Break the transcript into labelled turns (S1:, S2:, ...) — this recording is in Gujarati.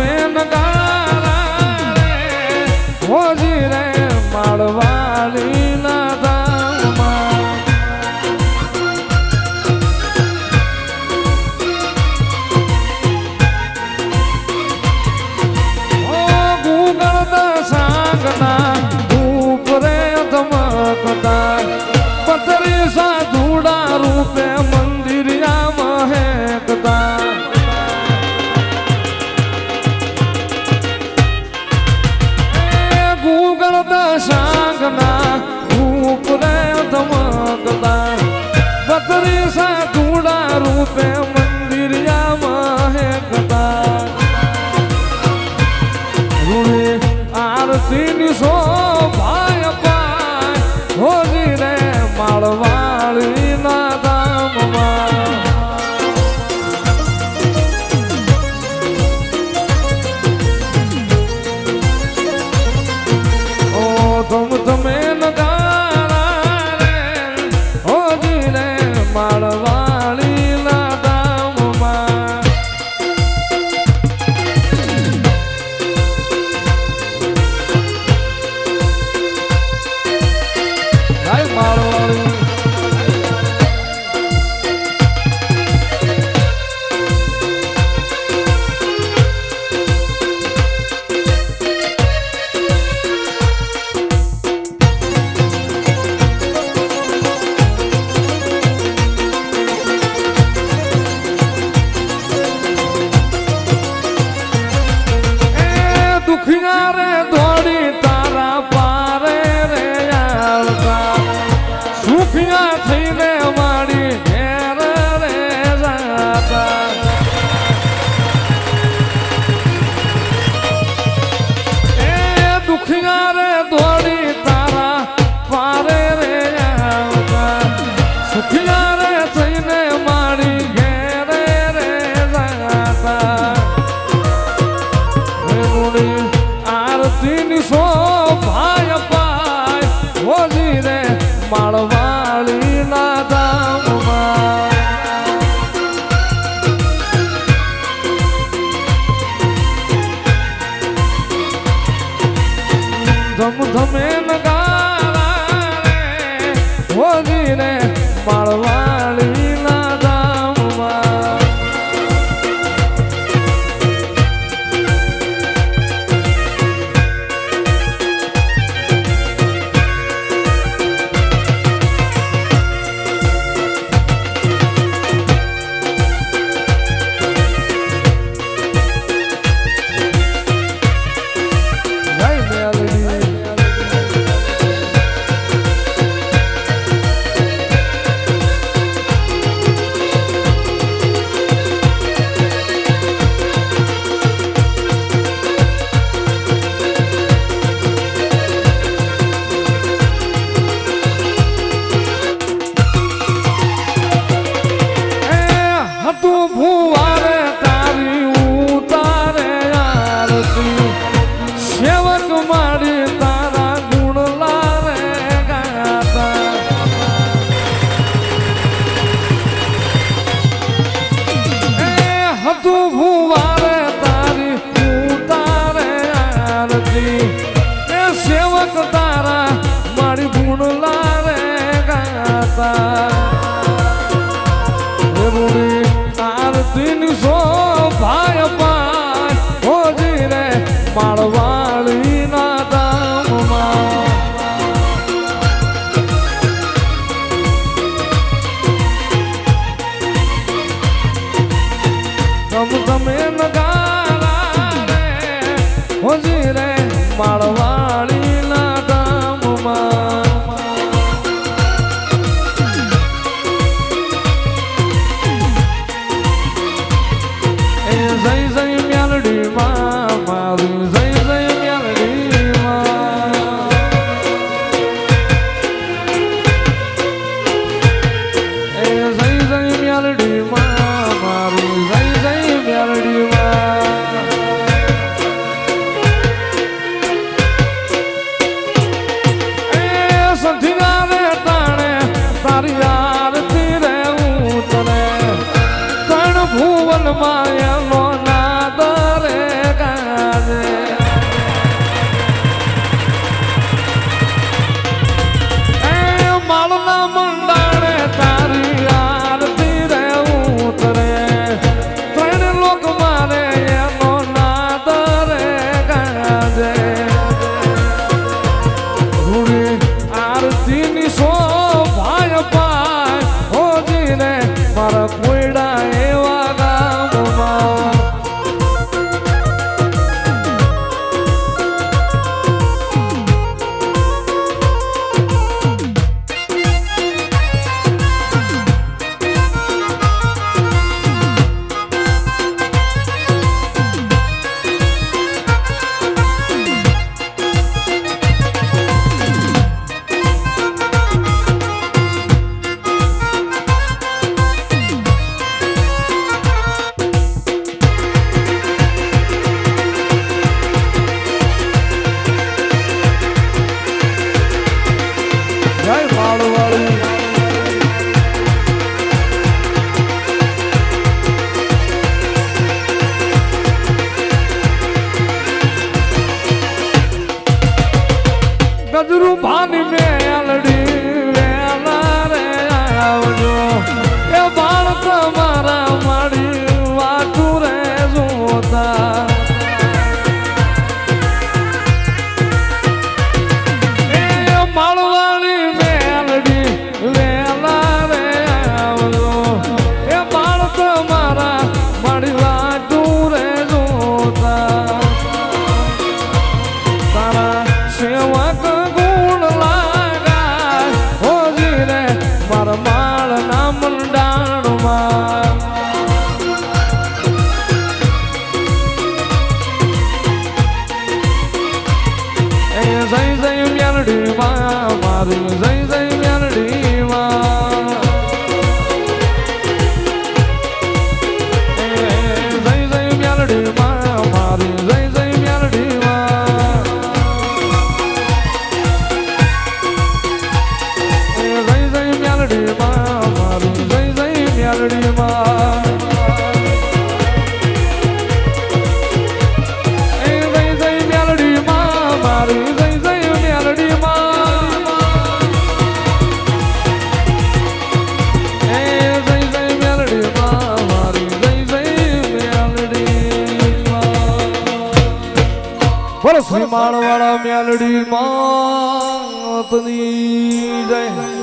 S1: મેન ગારા હોજી રે માળવાલી ના ધામમાં. ઓ ગુગળ ના ધૂપ રે ધમકતા પથરી સા ધૂડા રૂપે Santa તું ભૂવારે તારી ઉતારે આરતી, સેવક મારી તારા ગુણ લારે ગાતા. એ હતું ભૂવારે તારી ઉતારે આરતી, એ સેવક તારા મારી ગુણ લારે ગાતા એ માળવા બોલો શ્રી માળવાળા મ્યાલડી માં જય.